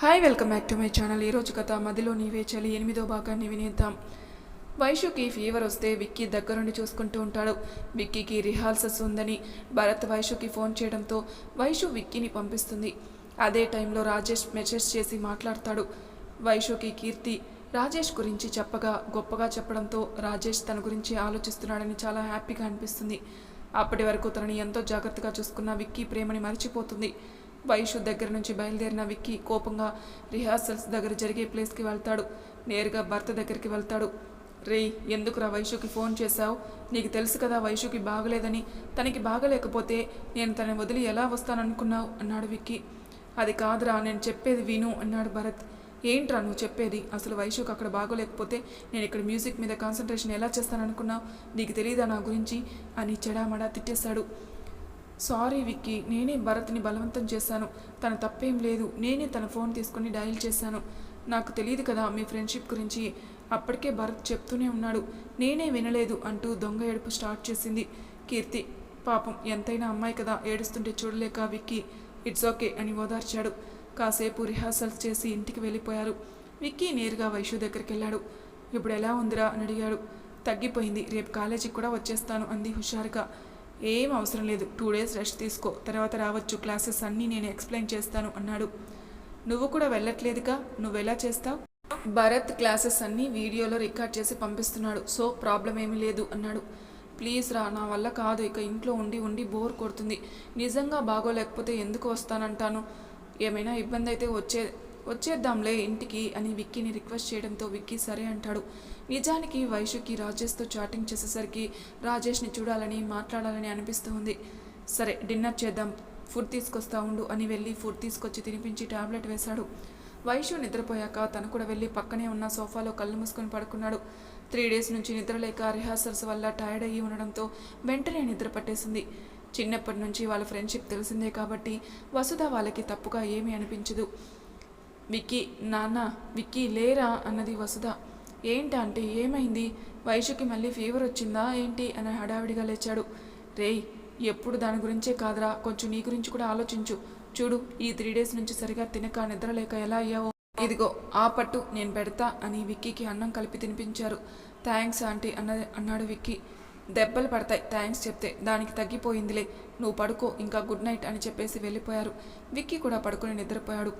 Hi welcome back to my channel. ఈరోజు కథ మదిలో నీవే చలి ఎనిమిదో భాగాన్ని వినేద్దాం. వైషుకి ఫీవర్ వస్తే విక్కీ దగ్గరుండి చూసుకుంటూ ఉంటాడు. విక్కీకి రిహార్సల్స్ ఉందని భరత్ వైషుకి ఫోన్ చేయడంతో వైషు విక్కీని పంపిస్తుంది. అదే టైంలో రాజేష్ మెసేజ్ చేసి మాట్లాడతాడు. వైషుకి కీర్తి రాజేష్ గురించి చెప్పగా గొప్పగా చెప్పడంతో రాజేష్ తన గురించి ఆలోచిస్తున్నాడని చాలా హ్యాపీగా అనిపిస్తుంది. అప్పటి వరకు తనని ఎంతో జాగ్రత్తగా చూసుకున్న విక్కీ ప్రేమని మర్చిపోతుంది. వైషు దగ్గర నుంచి బయలుదేరిన విక్కీ కోపంగా రిహార్సల్స్ దగ్గర జరిగే ప్లేస్కి వెళ్తాడు. నేరుగా భర్త దగ్గరికి వెళ్తాడు. రే ఎందుకురా వైషుకి ఫోన్ చేశావు? నీకు తెలుసు కదా వైషుకి బాగలేదని. తనకి బాగలేకపోతే నేను తనని వదిలి ఎలా వస్తాననుకున్నావు? అన్నాడు విక్కీ. అది కాదురా నేను చెప్పేది విను అన్నాడు భరత్. ఏంట్రా నువ్వు చెప్పేది? అసలు వైషుకి అక్కడ బాగోలేకపోతే నేను ఇక్కడ మ్యూజిక్ మీద కాన్సన్ట్రేషన్ ఎలా చేస్తాననుకున్నావు? నీకు తెలియదా నా గురించి? అని చెడామడా తిట్టేశాడు. సారీ విక్కీ నేనే భరత్ని బలవంతం చేశాను. తన తప్పేం లేదు. నేనే తన ఫోన్ తీసుకుని డయల్ చేశాను. నాకు తెలియదు కదా మీ ఫ్రెండ్షిప్ గురించి. అప్పటికే భరత్ చెప్తూనే ఉన్నాడు. నేనే వినలేదు అంటూ దొంగ ఏడుపు స్టార్ట్ చేసింది. కీర్తి పాపం ఎంతైనా అమ్మాయి కదా ఏడుస్తుంటే చూడలేక విక్కీ ఇట్స్ ఓకే అని ఓదార్చాడు. కాసేపు రిహార్సల్స్ చేసి ఇంటికి వెళ్ళిపోయారు. విక్కీ నేరుగా వైషు దగ్గరికి వెళ్ళాడు. ఇప్పుడు ఎలా ఉందిరా? అని అడిగాడు. తగ్గిపోయింది. రేపు కాలేజీకి కూడా వచ్చేస్తాను అంది హుషారుగా. ఏం అవసరం లేదు. టూ డేస్ రెస్ట్ తీసుకో. తర్వాత రావచ్చు. క్లాసెస్ అన్నీ నేను ఎక్స్ప్లెయిన్ చేస్తాను అన్నాడు. నువ్వు కూడా వెళ్ళట్లేదుగా? నువ్వెలా చేస్తావు? భరత్ క్లాసెస్ అన్నీ వీడియోలో రికార్డ్ చేసి పంపిస్తున్నాడు. సో ప్రాబ్లం ఏమీ లేదు అన్నాడు. ప్లీజ్ రా నా వల్ల కాదు. ఇక ఇంట్లో ఉండి ఉండి బోర్ కొడుతుంది. నిజంగా బాగోలేకపోతే ఎందుకు వస్తానంటాను? ఏమైనా ఇబ్బంది అయితే వచ్చే వచ్చేద్దాంలే ఇంటికి అని విక్కీని రిక్వెస్ట్ చేయడంతో విక్కీ సరే అంటాడు. నిజానికి వైషుకి రాజేష్తో చాటింగ్ చేసేసరికి రాజేష్ని చూడాలని మాట్లాడాలని అనిపిస్తూ ఉంది. సరే డిన్నర్ చేద్దాం. ఫుడ్ తీసుకొస్తా ఉండు అని వెళ్ళి ఫుడ్ తీసుకొచ్చి తినిపించి టాబ్లెట్ వేశాడు. వైషు నిద్రపోయాక తను కూడా వెళ్ళి పక్కనే ఉన్న సోఫాలో కళ్ళు మూసుకొని పడుకున్నాడు. త్రీ డేస్ నుంచి నిద్రలేక రిహార్సల్స్ వల్ల టైర్డ్ అయ్యి ఉండడంతో వెంటనే నిద్ర పట్టేసింది. చిన్నప్పటి నుంచి వాళ్ళ ఫ్రెండ్షిప్ తెలిసిందే కాబట్టి వసుధ వాళ్ళకి తప్పుగా ఏమీ అనిపించదు. విక్కీ నాన్న విక్కీ లేరా అన్నది వసుధ. ఏంటి అంటే ఏమైంది? వైషుకి మళ్ళీ ఫీవర్ వచ్చిందా ఏంటి? అని హడావిడిగా లేచాడు. రేయ్ ఎప్పుడు దాని గురించే కాదురా. కొంచెం నీ గురించి కూడా ఆలోచించు. చూడు ఈ త్రీ డేస్ నుంచి సరిగా తినక నిద్రలేక ఎలా అయ్యావో. ఇదిగో ఆ పట్టు నేను పెడతా అని విక్కీకి అన్నం కలిపి తినిపించారు. థ్యాంక్స్ ఆంటీ అన్న అన్నాడు విక్కీ. దెబ్బలు పడతాయి. థ్యాంక్స్ చెప్తే దానికి తగ్గిపోయిందిలే. నువ్వు పడుకో ఇంకా గుడ్ నైట్ అని చెప్పేసి వెళ్ళిపోయారు. విక్కీ కూడా పడుకొని నిద్రపోయాడు.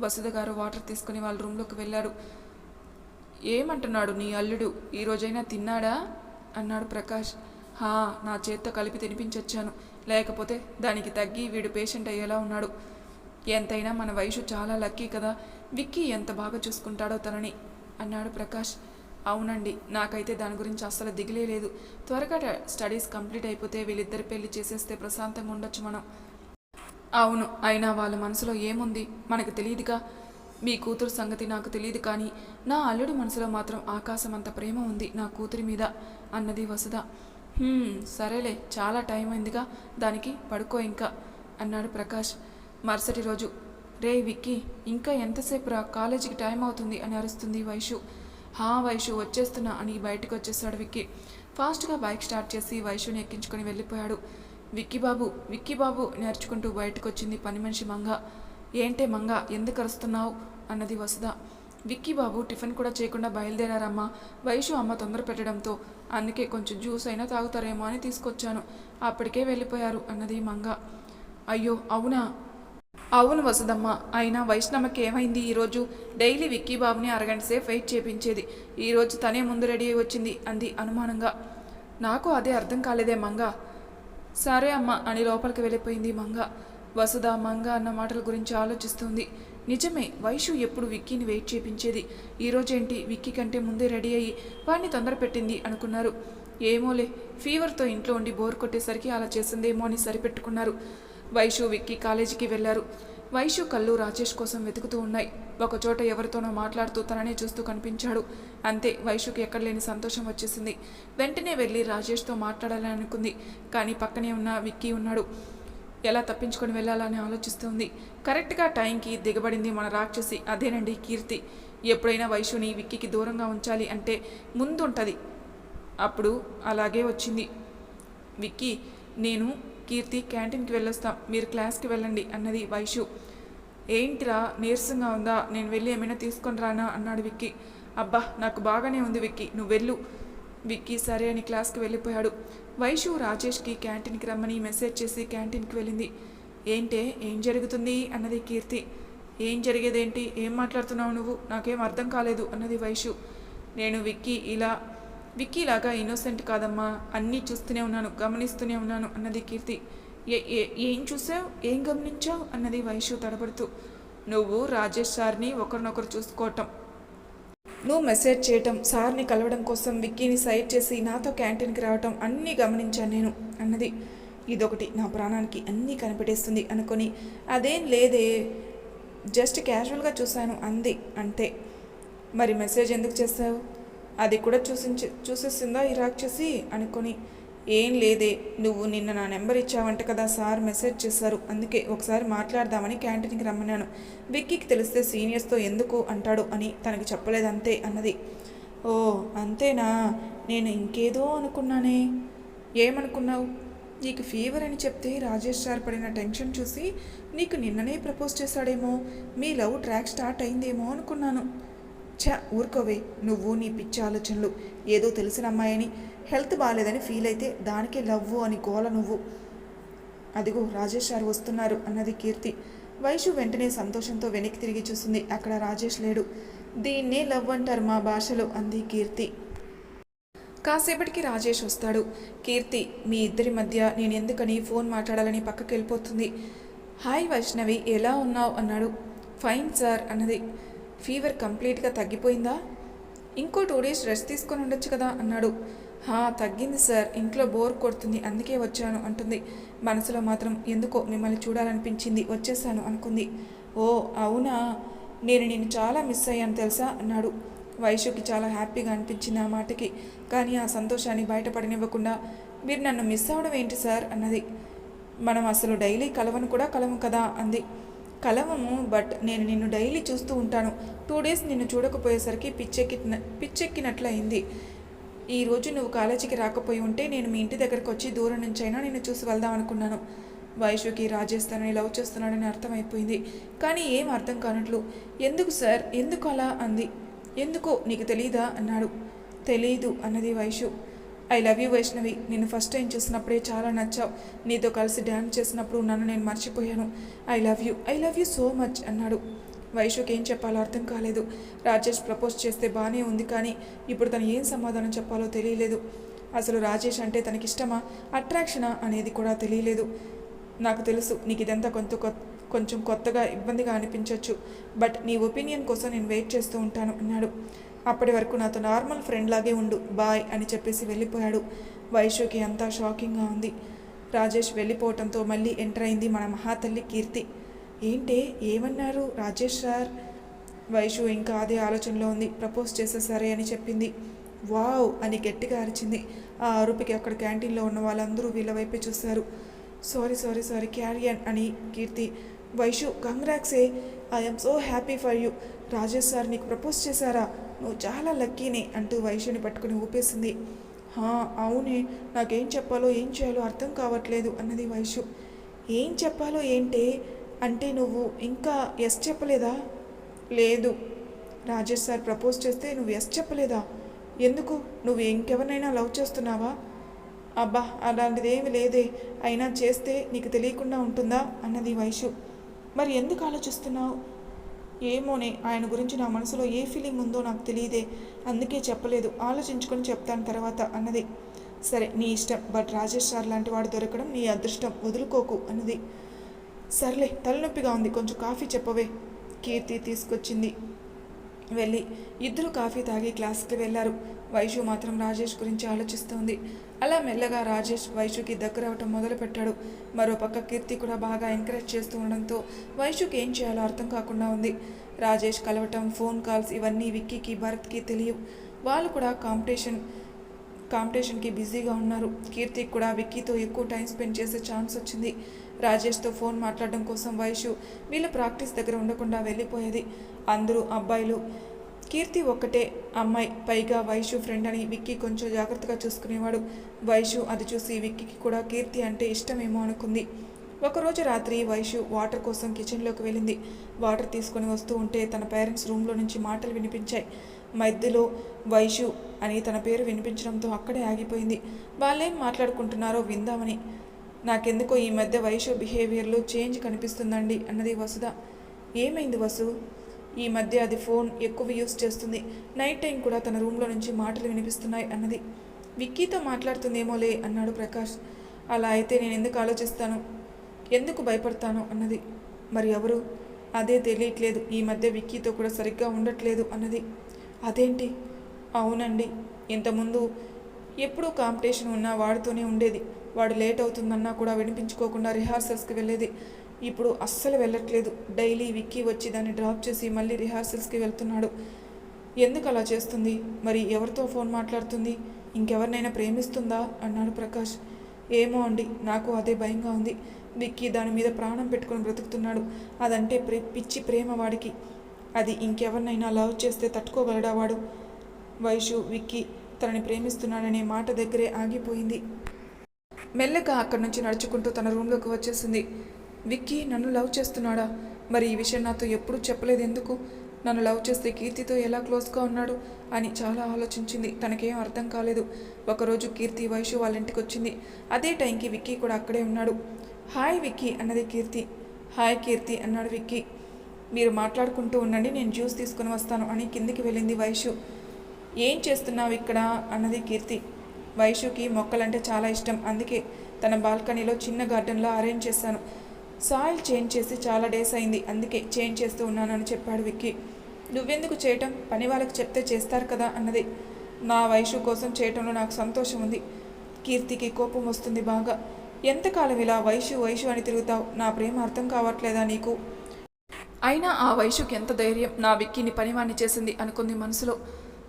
వసుధ గారు వాటర్ తీసుకుని వాళ్ళ రూమ్లోకి వెళ్ళాడు ఏమంటున్నాడు నీ అల్లుడు? ఈ రోజైనా తిన్నాడా? అన్నాడు ప్రకాష్. హా నా చేత్తో కలిపి తినిపించొచ్చాను. లేకపోతే దానికి తగ్గి వీడు పేషెంట్ అయ్యేలా ఉన్నాడు. ఎంతైనా మన వయసు చాలా లక్కీ కదా. విక్కీ ఎంత బాగా చూసుకుంటాడో తనని అన్నాడు ప్రకాష్. అవునండి నాకైతే దాని గురించి అస్సలు దిగిలే లేదు. త్వరగా స్టడీస్ కంప్లీట్ అయిపోతే వీళ్ళిద్దరి పెళ్ళి చేసేస్తే ప్రశాంతంగా ఉండొచ్చు మనం. అవును అయినా వాళ్ళ మనసులో ఏముంది? మనకు తెలియదుగా మీ కూతురు సంగతి నాకు తెలియదు కానీ నా అల్లుడి మనసులో మాత్రం ఆకాశం అంత ప్రేమ ఉంది నా కూతురి మీద అన్నది వసుధ. సరేలే చాలా టైం అయిందిగా దానికి పడుకో ఇంకా అన్నాడు ప్రకాష్. మరుసటి రోజు రే విక్కీ ఇంకా ఎంతసేపు రా కాలేజీకి టైం అవుతుంది అని అరుస్తుంది వైషు. హా వైషు వచ్చేస్తున్నా అని బయటకు వచ్చేసాడు విక్కీ. ఫాస్ట్గా బైక్ స్టార్ట్ చేసి వైషుని ఎక్కించుకొని వెళ్ళిపోయాడు. విక్కీ బాబు విక్కీ బాబు నేర్చుకుంటూ బయటకు వచ్చింది పని మనిషి మంగ. ఏంటే మంగ ఎందుకు అరుస్తున్నావు? అన్నది వసుధ. విక్కీ బాబు టిఫిన్ కూడా చేయకుండా బయలుదేరారమ్మా. వైషు అమ్మ తొందర పెట్టడంతో అందుకే కొంచెం జ్యూస్ అయినా తాగుతారేమో అని తీసుకొచ్చాను. అప్పటికే వెళ్ళిపోయారు అన్నది మంగ. అయ్యో అవునా? అవును వసుదమ్మ అయినా వైష్ణవకి ఏమైంది? ఈరోజు డైలీ విక్కీ బాబుని అరగంట సేపు వెయిట్ చేపించేది. ఈరోజు తనే ముందు రెడీ అయి వచ్చింది అంది అనుమానంగా. నాకు అదే అర్థం కాలేదే మంగ. సరే అమ్మ అని లోపలికి వెళ్ళిపోయింది మంగ. వసుధ మంగ అన్న మాటల గురించి ఆలోచిస్తుంది. నిజమే వైషు ఎప్పుడు విక్కీని వెయిట్ చేపించేది? ఈరోజేంటి విక్కీ కంటే ముందే రెడీ అయ్యి వాడిని తొందర పెట్టింది అనుకున్నారు. ఏమోలే ఫీవర్తో ఇంట్లో ఉండి బోర్ కొట్టేసరికి అలా చేసిందేమో అని సరిపెట్టుకున్నారు. వైషు విక్కీ కాలేజీకి వెళ్ళారు వైషు కళ్ళు రాజేష్ కోసం వెతుకుతూ ఉన్నాయి. ఒకచోట ఎవరితోనో మాట్లాడుతూ తననే చూస్తూ కనిపించాడు. అంతే వైషుకి ఎక్కడలేని సంతోషం వచ్చేసింది. వెంటనే వెళ్ళి రాజేష్తో మాట్లాడాలని అనుకుంది కానీ పక్కనే ఉన్న విక్కీ ఉన్నాడు. ఎలా తప్పించుకొని వెళ్ళాలని ఆలోచిస్తుంది. కరెక్ట్గా టైంకి దిగబడింది మన రాక్షసి అదేనండి కీర్తి. ఎప్పుడైనా వైషుని విక్కీకి దూరంగా ఉంచాలి అంటే ముందుంటుంది. అప్పుడు అలాగే వచ్చింది. విక్కీ నేను కీర్తి క్యాంటీన్కి వెళ్ళొస్తాం మీరు క్లాస్కి వెళ్ళండి అన్నది వైషు. ఏంటిరా నీరసంగా ఉందా? నేను వెళ్ళి ఏమైనా తీసుకొని రానా? అన్నాడు విక్కీ. అబ్బా నాకు బాగానే ఉంది విక్కీ. నువ్వు వెళ్ళు. విక్కీ సరే అని క్లాస్కి వెళ్ళిపోయాడు. వైషు రాజేష్కి క్యాంటీన్కి రమ్మని మెసేజ్ చేసి క్యాంటీన్కి వెళ్ళింది. ఏంటే ఏం జరుగుతుంది? అన్నది కీర్తి. ఏం జరిగేదేంటి? ఏం మాట్లాడుతున్నావు నువ్వు? నాకేం అర్థం కాలేదు అన్నది వైషు. నేను విక్కీ ఇలా విక్కీలాగా ఇన్నోసెంట్ కాదమ్మా. అన్నీ చూస్తూనే ఉన్నాను గమనిస్తూనే ఉన్నాను అన్నది కీర్తి. ఏ ఏ- ఏం చూసావు ఏం గమనించావు? అన్నది వైషు తడబడుతూ. నువ్వు రాజేష్ సార్ని ఒకరినొకరు చూసుకోవటం. నువ్వు మెసేజ్ చేయటం సార్ని కలవడం కోసం విక్కీని సైడ్ చేసి నాతో క్యాంటీన్కి రావటం అన్నీ గమనించాను నేను అన్నది. ఇదొకటి నా ప్రాణానికి అన్నీ కనిపెట్టేస్తుంది అనుకొని. అదేం లేదే. జస్ట్ క్యాజువల్గా చూశాను అంది అంతే. మరి మెసేజ్ ఎందుకు చేస్తావు అది కూడా చూసించి చూసేసిందా? ఈ రాక్షసి అనుకొని ఏం లేదే నువ్వు నిన్న నా నెంబర్ ఇచ్చావంట కదా సార్ మెసేజ్ చేశారు. అందుకే ఒకసారి మాట్లాడదామని క్యాంటీన్కి రమ్మన్నాను. విక్కీకి తెలిస్తే సీనియర్స్తో ఎందుకు అంటాడు అని తనకి చెప్పలేదంతే అన్నది. ఓ అంతేనా? నేను ఇంకేదో అనుకున్నానే. ఏమనుకున్నావు? నీకు ఫీవర్ అని చెప్తే రాజేష్ సార్ పడిన టెన్షన్ చూసి నీకు నిన్ననే ప్రపోజ్ చేశాడేమో. మీ లవ్ ట్రాక్ స్టార్ట్ అయిందేమో అనుకున్నాను. ఛ ఊరుకోవే నువ్వు నీ పిచ్చి ఆలోచనలు. ఏదో తెలిసిన అమ్మాయిని హెల్త్ బాగాలేదని ఫీల్ అయితే దానికే లవ్వు అని గోల నువ్వు. అదిగో రాజేష్ సార్ వస్తున్నారు అన్నది కీర్తి. వైషు వెంటనే సంతోషంతో వెనక్కి తిరిగి చూసింది. అక్కడ రాజేష్ లేడు. దీన్నే లవ్ అంటారు మా భాషలో అంది కీర్తి. కాసేపటికి రాజేష్ వస్తాడు. కీర్తి మీ ఇద్దరి మధ్య నేను ఎందుకని ఫోన్ మాట్లాడాలని పక్కకి వెళ్ళిపోతుంది హాయ్ వైష్ణవి ఎలా ఉన్నావు? అన్నాడు. ఫైన్ సార్ అన్నది. ఫీవర్ కంప్లీట్గా తగ్గిపోయిందా? ఇంకో టూ డేస్ రెస్ట్ తీసుకొని ఉండొచ్చు కదా అన్నాడు. హా తగ్గింది సార్. ఇంట్లో బోర్ కొడుతుంది. అందుకే వచ్చాను అంటుంది. మనసులో మాత్రం ఎందుకో మిమ్మల్ని చూడాలనిపించింది. వచ్చేసాను అనుకుంది. ఓ అవునా? నేను నేను చాలా మిస్ అయ్యాను తెలుసా? అన్నాడు. వైషుకి చాలా హ్యాపీగా అనిపించింది ఆ మాటకి. కానీ ఆ సంతోషాన్ని బయటపడనివ్వకుండా మీరు నన్ను మిస్ అవ్వడం ఏంటి సార్? అన్నది. మనం అసలు డైలీ కలవను కూడా కలవం కదా అంది. కలవము బట్ నేను నిన్ను డైలీ చూస్తూ ఉంటాను. టూ డేస్ నిన్ను చూడకపోయేసరికి పిచ్చెక్కి పిచ్చెక్కినట్లు అయింది ఈ రోజు నువ్వు కాలేజీకి రాకపోయి ఉంటే నేను మీ ఇంటి దగ్గరకు వచ్చి దూరం నుంచైనా నిన్ను చూసి వెళ్దాం అనుకున్నాను వైషుకి రాజేష్ తనని లవ్ చేస్తున్నాడని అర్థమైపోయింది. కానీ ఏం అర్థం కానట్లు. ఎందుకు సార్? ఎందుకు అలా అంది. ఎందుకో నీకు తెలీదా? అన్నాడు. తెలీదు అన్నది Vaishu I love you Vaishnavi నేను ఫస్ట్ టైం చూసినప్పుడే చాలా నచ్చావు. నీతో కలిసి డ్యాన్స్ చేసినప్పుడు నన్ను నేను మర్చిపోయాను. I love you I love you so much అన్నాడు. వైషుకి ఏం చెప్పాలో అర్థం కాలేదు. రాజేష్ ప్రపోజ్ చేస్తే బాగానే ఉంది కానీ ఇప్పుడు తను ఏం సమాధానం చెప్పాలో తెలియలేదు. అసలు రాజేష్ అంటే తనకిష్టమా అట్రాక్షనా అనేది కూడా తెలియలేదు. నాకు తెలుసు నీకు ఇదంతా కొంత కొంచెం కొత్తగా ఇబ్బందిగా అనిపించవచ్చు బట్ నీ ఒపీనియన్ కోసం నేను వెయిట్ చేస్తూ ఉంటాను అన్నాడు. అప్పటి వరకు నాతో నార్మల్ ఫ్రెండ్ లాగే ఉండు బాయ్ అని చెప్పేసి వెళ్ళిపోయాడు. వైషుకి అంతా షాకింగ్గా ఉంది. రాజేష్ వెళ్ళిపోవటంతో మళ్ళీ ఎంటర్ అయింది మన మహాతల్లి కీర్తి. ఏంటే ఏమన్నారు రాజేష్ సార్? వైషు ఇంకా అదే ఆలోచనలో ఉంది. ప్రపోజ్ చేసేసరే అని చెప్పింది. వావ్ అని గట్టిగా అరిచింది. ఆ అరుపుకి అక్కడ క్యాంటీన్లో ఉన్న వాళ్ళందరూ వీళ్ళ వైపే చూశారు. సారీ సారీ సారీ క్యారియన్ అని Keerthi. Vaishu congrats I'm so happy for you Rajesh sir నీకు ప్రపోజ్ చేశారా? నువ్వు చాలా లక్కీనే అంటూ వైశ్యుని పట్టుకుని ఊపేసింది. అవునే నాకేం చెప్పాలో ఏం చేయాలో అర్థం కావట్లేదు అన్నది వైశ్యు. ఏం చెప్పాలో ఏంటే? అంటే నువ్వు ఇంకా ఎస్ చెప్పలేదా? లేదు. రాజేష్ సార్ ప్రపోజ్ చేస్తే నువ్వు ఎస్ చెప్పలేదా? ఎందుకు? నువ్వు ఇంకెవరినైనా లవ్ చేస్తున్నావా? అబ్బా అలాంటిది ఏమి లేదే. అయినా చేస్తే నీకు తెలియకుండా ఉంటుందా? అన్నది వైషు మరి ఎందుకు ఆలోచిస్తున్నావు? ఏమోనే ఆయన గురించి నా మనసులో ఏ ఫీలింగ్ ఉందో నాకు తెలియదే. అందుకే చెప్పలేదు. ఆలోచించుకొని చెప్తాను తర్వాత అన్నది. సరే నీ ఇష్టం. బట్ రాజేష్ సార్ లాంటి వాడు దొరకడం నీ అదృష్టం. వదులుకోకు అన్నది. సర్లే తలనొప్పిగా ఉంది. కొంచెం కాఫీ చెప్పవే. కీర్తి తీసుకొచ్చింది. వెళ్ళి ఇద్దరు కాఫీ తాగి క్లాస్కి వెళ్ళారు. వైషు మాత్రం రాజేష్ గురించి ఆలోచిస్తోంది. అలా మెల్లగా రాజేష్ వైషుకి దగ్గర అవటం మొదలుపెట్టాడు. మరోపక్క కీర్తి కూడా బాగా ఎంకరేజ్ చేస్తూ ఉండడంతో వైషుకి ఏం చేయాలో అర్థం కాకుండా ఉంది. రాజేష్ కలవటం ఫోన్ కాల్స్ ఇవన్నీ విక్కీకి భరత్కి తెలియవు. వాళ్ళు కూడా కాంపిటీషన్ కాంపిటీషన్కి బిజీగా ఉన్నారు. కీర్తికి కూడా విక్కీతో ఎక్కువ టైం స్పెండ్ చేసే ఛాన్స్ వచ్చింది. రాజేష్తో ఫోన్ మాట్లాడడం కోసం వైషు వీళ్ళ ప్రాక్టీస్ దగ్గర ఉండకుండా వెళ్ళిపోయేది. అందరూ అబ్బాయిలు కీర్తి ఒక్కటే అమ్మాయి. పైగా వైషు ఫ్రెండ్ అని విక్కీ కొంచెం జాగ్రత్తగా చూసుకునేవాడు. వైషు అది చూసి విక్కీకి కూడా కీర్తి అంటే ఇష్టమేమో అనుకుంది. ఒకరోజు రాత్రి వైషు వాటర్ కోసం కిచెన్లోకి వెళ్ళింది. వాటర్ తీసుకొని వస్తూ ఉంటే తన పేరెంట్స్ రూమ్లో నుంచి మాటలు వినిపించాయి. మధ్యలో వైషు అని తన పేరు వినిపించడంతో అక్కడే ఆగిపోయింది. వాళ్ళేం మాట్లాడుకుంటున్నారో విందామని. నాకెందుకో ఈ మధ్య వైషు బిహేవియర్లో చేంజ్ కనిపిస్తుందండి అన్నది వసుధ. ఏమైంది వసు? ఈ మధ్య అది ఫోన్ ఎక్కువ యూస్ చేస్తుంది. నైట్ టైం కూడా తన రూమ్లో నుంచి మాటలు వినిపిస్తున్నాయి అన్నది. విక్కీతో మాట్లాడుతుందేమోలే అన్నాడు ప్రకాష్. అలా అయితే నేను ఎందుకు ఆలోచిస్తాను? ఎందుకు భయపడతాను అన్నది. మరి ఎవరు? అదే తెలియట్లేదు. ఈ మధ్య విక్కీతో కూడా సరిగ్గా ఉండట్లేదు అన్నది. అదేంటి? అవునండి. ఇంతకుముందు ఎప్పుడూ కాంపిటీషన్ ఉన్నా వాడితోనే ఉండేది. వాడు లేట్ అవుతుందన్నా కూడా వినిపించుకోకుండా రిహార్సల్స్కి వెళ్ళేది. ఇప్పుడు అస్సలు వెళ్ళట్లేదు. డైలీ విక్కీ వచ్చి దాన్ని డ్రాప్ చేసి మళ్ళీ రిహార్సల్స్కి వెళ్తున్నాడు. ఎందుకు అలా చేస్తుంది? మరి ఎవరితో ఫోన్ మాట్లాడుతుంది? ఇంకెవరినైనా ప్రేమిస్తుందా? అన్నాడు ప్రకాష్. ఏమో అండి నాకు అదే భయంగా ఉంది. విక్కీ దాని మీద ప్రాణం పెట్టుకొని బ్రతుకుతున్నాడు. అదంటే ప్రే పిచ్చి ప్రేమ వాడికి. అది ఇంకెవరినైనా లవ్ చేస్తే తట్టుకోగలడా వాడు? వైషు విక్కీ తనని ప్రేమిస్తున్నాడనే మాట దగ్గరే ఆగిపోయింది. మెల్లగా అక్కడి నుంచి నడుచుకుంటూ తన రూమ్లోకి వచ్చేసింది. విక్కీ నన్ను లవ్ చేస్తున్నాడా? మరి ఈ విషయం నాతో ఎప్పుడూ చెప్పలేదు ఎందుకు నన్ను లవ్ చేస్తే కీర్తితో ఎలా క్లోజ్గా ఉన్నాడు? అని చాలా ఆలోచించింది. తనకేం అర్థం కాలేదు. ఒకరోజు కీర్తి వైషు వాళ్ళ ఇంటికి వచ్చింది అదే టైంకి విక్కీ కూడా అక్కడే ఉన్నాడు. హాయ్ విక్కీ అన్నది కీర్తి. హాయ్ కీర్తి అన్నాడు విక్కీ. మీరు మాట్లాడుకుంటూ ఉండండి నేను జ్యూస్ తీసుకుని వస్తాను అని కిందికి వెళ్ళింది వైషు ఏం చేస్తున్నావు ఇక్కడ? అన్నది కీర్తి. వైషుకి మొక్కలంటే చాలా ఇష్టం. అందుకే తన బాల్కనీలో చిన్న గార్డెన్లో అరేంజ్ చేశాను. సాయిల్ చేంజ్ చేసి చాలా డేస్ అయింది. అందుకే చేంజ్ చేస్తూ ఉన్నానని చెప్పాడు విక్కీ. నువ్వెందుకు చేయటం? పని వాళ్ళకి చెప్తే చేస్తారు కదా అన్నది. నా వయసు కోసం చేయటంలో నాకు సంతోషం ఉంది. కీర్తికి కోపం వస్తుంది బాగా. ఎంతకాలం ఇలా వయసు వయసు అని తిరుగుతావు? నా ప్రేమ అర్థం కావట్లేదా నీకు? అయినా ఆ వయసుకి ఎంత ధైర్యం? నా విక్కీని పనివాణ్ణి చేసింది అనుకుంది మనసులో.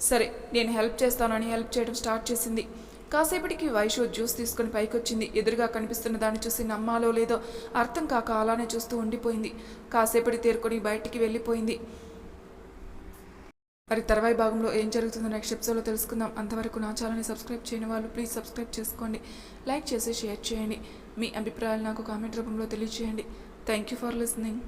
సరే నేను హెల్ప్ చేస్తానని హెల్ప్ చేయడం స్టార్ట్ చేసింది. కాసేపటికి వైషు జ్యూస్ తీసుకుని పైకొచ్చింది. ఎదురుగా కనిపిస్తున్న దాన్ని చూసి నమ్మాలో లేదో అర్థం కాక అలానే చూస్తూ ఉండిపోయింది. కాసేపటి తేరుకొని బయటికి వెళ్ళిపోయింది. మరి తర్వాయి భాగంలో ఏం జరుగుతుందో నెక్స్ట్ ఎపిసోడ్లో తెలుసుకుందాం. అంతవరకు నా ఛానల్ని సబ్స్క్రైబ్ చేయని వాళ్ళు ప్లీజ్ సబ్స్క్రైబ్ చేసుకోండి. లైక్ చేసి షేర్ చేయండి. మీ అభిప్రాయాలు నాకు కామెంట్ రూపంలో తెలియజేయండి. Thank you for listening.